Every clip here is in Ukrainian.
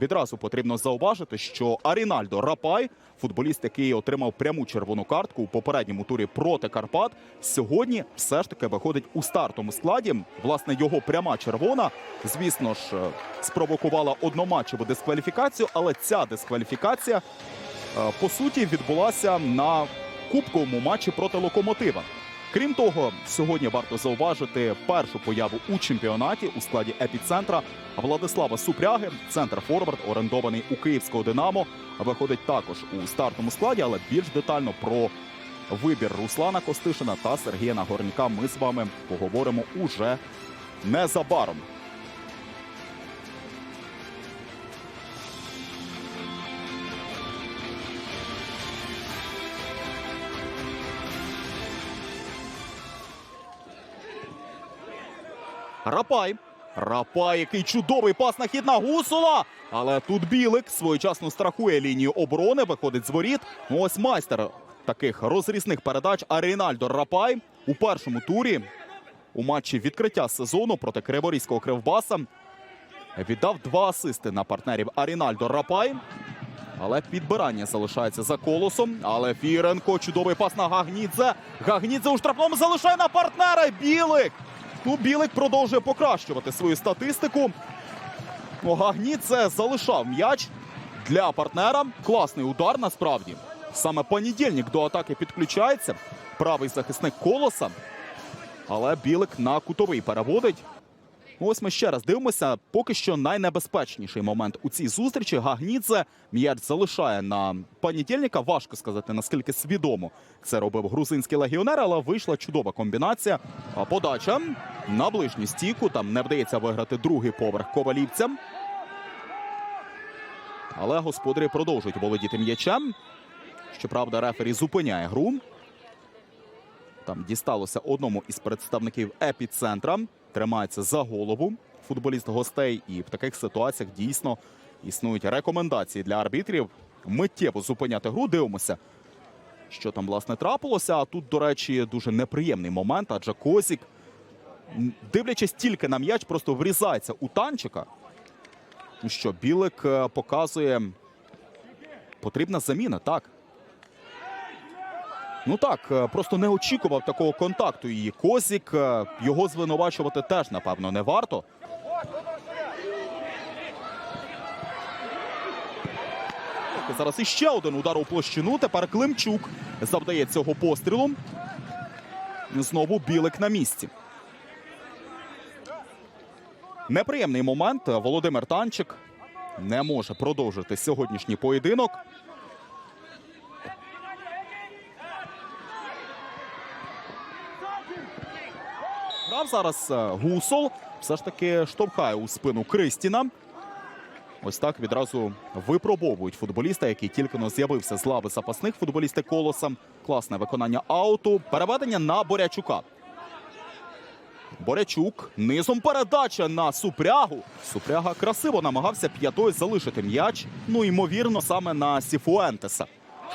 Відразу потрібно зауважити, що Арінальдо Рапай, футболіст, який отримав пряму червону картку у попередньому турі проти Карпат, сьогодні все ж таки виходить у стартовому складі. Власне, його пряма червона, звісно ж, е, спровокувала одноматчеву дискваліфікацію, але ця дискваліфікація е, по суті відбулася на кубковому матчі проти локомотива. Крім того, сьогодні варто зауважити першу появу у чемпіонаті у складі епіцентра Владислава Супряги. Центр Форвард, орендований у київського Динамо, виходить також у стартовому складі, але більш детально про вибір Руслана Костишина та Сергія Нагорняка ми з вами поговоримо уже незабаром. Рапай. Рапай, який чудовий пас на хід на Гусула. Але тут Білик своєчасно страхує лінію оборони, виходить з воріт. Ось майстер таких розрізних передач Арінальдо Рапай у першому турі у матчі відкриття сезону проти Криворізького Кривбаса віддав два асисти на партнерів Арінальдо Рапай. Але підбирання залишається за колосом. Але Фіренко чудовий пас на Гагнідзе. Гагнідзе у штрафному залишає на партнера. Білик. Ну, Білик продовжує покращувати свою статистику. Гагнідзе залишав м'яч для партнера. Класний удар насправді. Саме понедільник до атаки підключається. Правий захисник колоса. Але Білик на кутовий переводить. Ось ми ще раз дивимося. Поки що найнебезпечніший момент у цій зустрічі. Гагнідзе м'яч залишає на понедільника. Важко сказати, наскільки свідомо це робив грузинський легіонер, але вийшла чудова комбінація. А подача на ближню стійку. Там не вдається виграти другий поверх ковалівцям. Але господарі продовжують володіти м'ячем. Щоправда, рефері зупиняє гру. Там дісталося одному із представників епіцентра. Тримається за голову футболіст гостей. І в таких ситуаціях дійсно існують рекомендації для арбітрів миттєво зупиняти гру. Дивимося, що там власне трапилося. А тут, до речі, дуже неприємний момент, адже Козік, дивлячись тільки на м'яч, просто врізається у танчика. Ну що, Білик е, показує, потрібна заміна, так. Ну так, е, просто не очікував такого контакту. І Козік е, його звинувачувати теж, напевно, не варто. Зараз іще один удар у площину. Тепер Климчук завдає цього пострілу. Знову білик на місці. Неприємний момент. Володимир Танчик не може продовжити сьогоднішній поєдинок. Грав зараз е, Гусол. Все ж таки штовхає у спину Кристіна. Ось так відразу випробовують футболіста, який тільки но з'явився з лави запасних футболісти колоса. Класне виконання ауту. Переведення на Борячука. Борячук низом передача на Супрягу. Супряга красиво намагався п'ятою залишити м'яч. Ну ймовірно, саме на Сіфуентеса.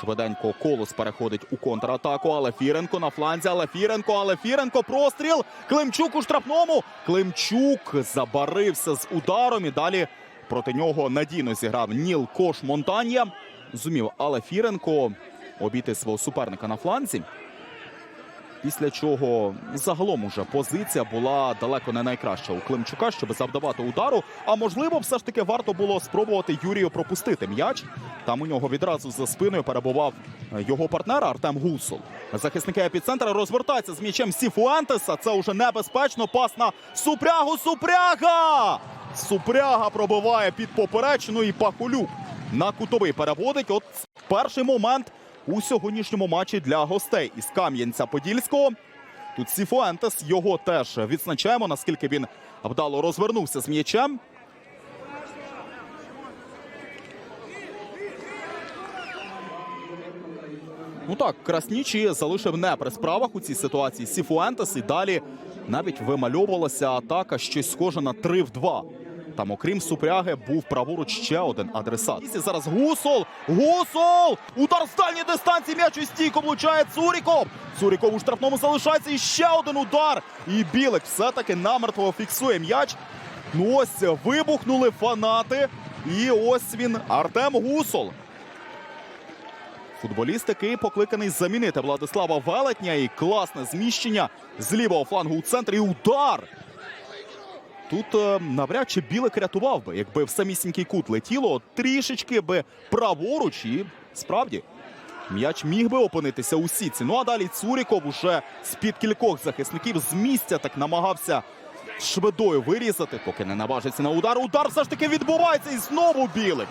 Швиденько колос переходить у контратаку. Але Фіренко на фланзі. Але Фіренко, але Фіренко. Простріл. Климчук у штрафному. Климчук забарився з ударом. І далі проти нього надійно зіграв Ніл Кош Монтанья. Зумів, але Фіренко обійти свого суперника на фланзі. Після чого загалом уже позиція була далеко не найкраща у Климчука, щоб завдавати удару. А можливо, все ж таки варто було спробувати Юрію пропустити м'яч. Там у нього відразу за спиною перебував е, його партнер Артем Гусол. Захисники епіцентра розвертаються з м'ячем Сіфуентеса. Це вже небезпечно. Пас на Супрягу. Супряга! Супряга пробиває під поперечину і Пахулюк на кутовий переводить. От перший момент у сьогоднішньому матчі для гостей із Кам'янця-Подільського. Тут Сіфуентес його теж відзначаємо, наскільки він вдало розвернувся з м'ячем. Ну так, Краснічі залишив не при справах у цій ситуації Сіфуентес. І далі навіть вимальовувалася атака щось схоже на 3 в 2. Там, окрім супряги, був праворуч ще один адресат. Зараз Гусол! Гусол! Удар з дальньої дистанції м'яч у стійку влучає Цуріков. Цуріков у штрафному залишається і ще один удар. І Білик все-таки намертво фіксує м'яч. Ну ось вибухнули фанати. І ось він Артем Гусол. Футболіст, який покликаний замінити Владислава Велетня. І класне зміщення з лівого флангу у центрі. Удар. Тут е, навряд чи білик рятував би, якби в самісінький кут летіло трішечки би праворуч. І справді м'яч міг би опинитися у сітці. Ну а далі Цуріков уже з-під кількох захисників з місця так намагався швидою вирізати, поки не наважиться на удар. Удар все ж таки відбувається і знову білик.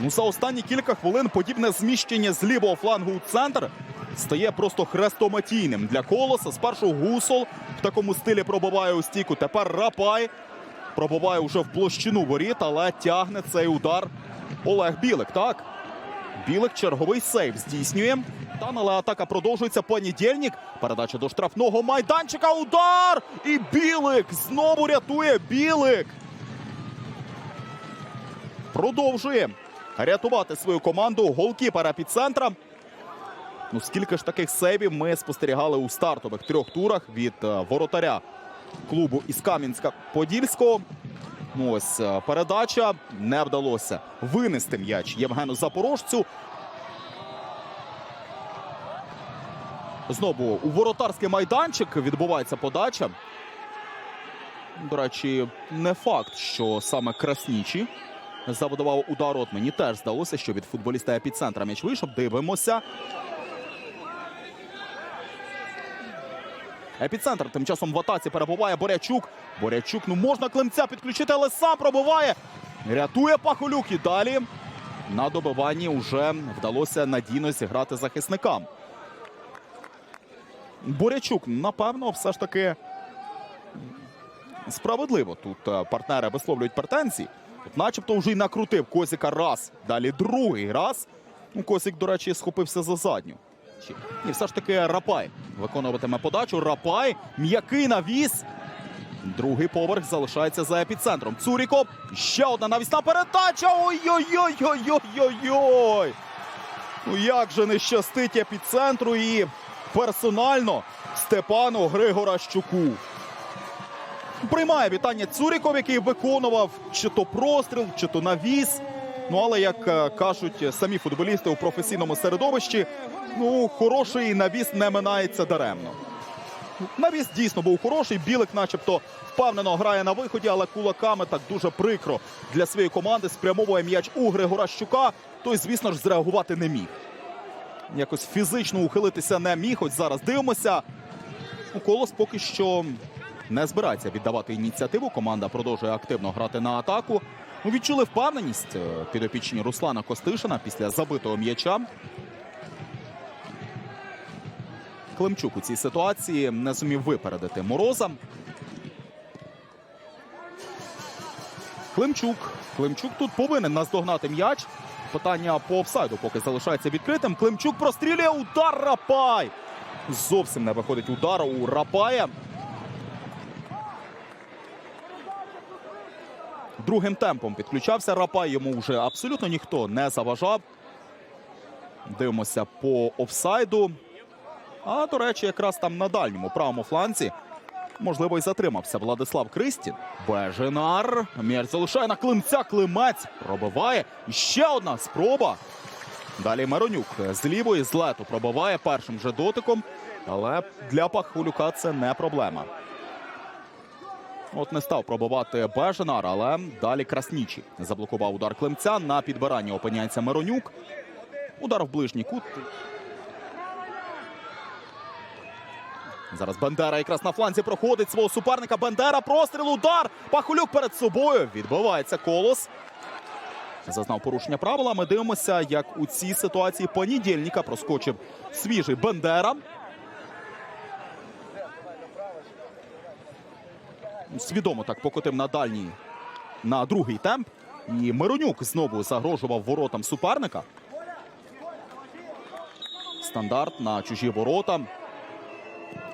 Ну, за останні кілька хвилин подібне зміщення з лівого флангу у центр стає просто хрестоматійним для колоса. Спершу гусол в такому стилі пробиває у стійку. Тепер Рапай пробиває уже в площину воріт, але тягне цей удар Олег Білик. Так. Білик черговий сейв здійснює. Та але атака продовжується. Понедільник. Передача до штрафного майданчика. Удар! І Білик знову рятує Білик. Продовжує рятувати свою команду голкіпера під центром. Ну, скільки ж таких сейвів ми спостерігали у стартових трьох турах від е, воротаря клубу із Кам'янська-Подільського. Ну, ось е, передача не вдалося винести м'яч Євгену Запорожцю. Знову у воротарський майданчик відбувається подача. До речі, не факт, що саме Краснічі заводував удар. От мені теж здалося, що від футболіста епіцентра м'яч вийшов. Дивимося. Епіцентр тим часом в атаці перебуває Борячук. Борячук, ну можна клемця підключити, але сам пробиває. Рятує Пахолюк і далі. На добиванні вже вдалося надійно зіграти захисникам. Борячук, напевно, все ж таки справедливо. Тут е, партнери висловлюють претензії. От начебто вже й накрутив Козіка раз. Далі другий раз. Ну, Козік, до речі, схопився за задню. Ні, все ж таки Рапай виконуватиме подачу. Рапай, м'який навіс. Другий поверх залишається за епіцентром. Цуріков. Ще одна навісна передача. Ой-ой-ой-ой-ой-ой. Ну як же не щастить епіцентру і персонально Степану Григоращуку. Приймає вітання Цуріков, який виконував чи то простріл, чи то навіс. Ну але як е, кажуть самі футболісти у професійному середовищі, ну хороший навіс не минається даремно. Навіс дійсно був хороший. Білик, начебто, впевнено грає на виході, але кулаками так дуже прикро для своєї команди спрямовує м'яч у Григоращука. Той, звісно ж, зреагувати не міг. Якось фізично ухилитися не міг. Ось зараз дивимося. Ну, Колос поки що не збирається віддавати ініціативу. Команда продовжує активно грати на атаку. Ну, відчули впевненість е, підопічні Руслана Костишина після забитого м'яча. Климчук у цій ситуації не зумів випередити Мороза. Климчук. Климчук тут повинен наздогнати м'яч. Питання по офсайду поки залишається відкритим. Климчук прострілює удар Рапай. Зовсім не виходить удар у Рапая. Другим темпом підключався Рапай. Йому вже абсолютно ніхто не заважав. Дивимося по офсайду. А до речі, якраз там на дальньому правому фланці. Можливо, й затримався Владислав Кристін. Беженар. М'яч залишає на Климця. Климець пробиває. І ще одна спроба. Далі Маронюк з лівої з лету пробиває першим же дотиком. Але для Пахулюка це не проблема. От не став пробивати Беженар, але далі Краснічі заблокував удар Климця. На підбиранні опиняється Миронюк. Удар в ближній кут. Зараз Бендера якраз на фланзі проходить свого суперника. Бендера простріл, удар. Пахулюк перед собою. Відбивається колос. Зазнав порушення правила. Ми дивимося, як у цій ситуації понедільника проскочив свіжий Бендера. Свідомо так покотив на дальній на другий темп. І Миронюк знову загрожував воротам суперника. Стандарт на чужі ворота.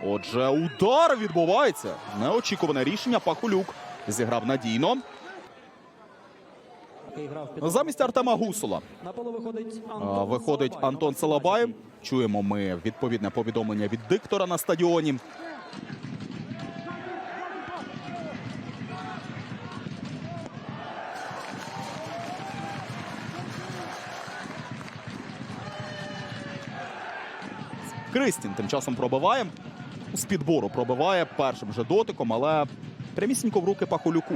Отже, удар відбувається. Неочікуване рішення. Пахулюк зіграв надійно. Замість Артема Гусула виходить Антон Салабай. Чуємо ми відповідне повідомлення від диктора на стадіоні. Кристін тим часом пробиває. З підбору пробиває першим же дотиком, але прямісінько в руки Пахолюку.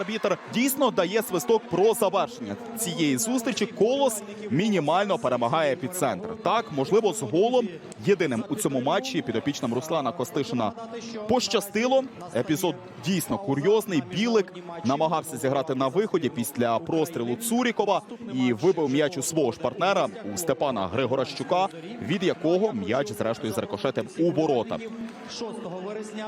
Арбітр дійсно дає свисток про завершення цієї зустрічі. Колос мінімально перемагає епіцентр. Так, можливо, з голом єдиним у цьому матчі підопічним Руслана Костишина пощастило. Епізод дійсно курйозний. Білик намагався зіграти на виході після прострілу Цурікова і вибив м'яч у свого ж партнера у Степана Григоращука, від якого м'яч зрештою зрикошетив у ворота. 6 вересня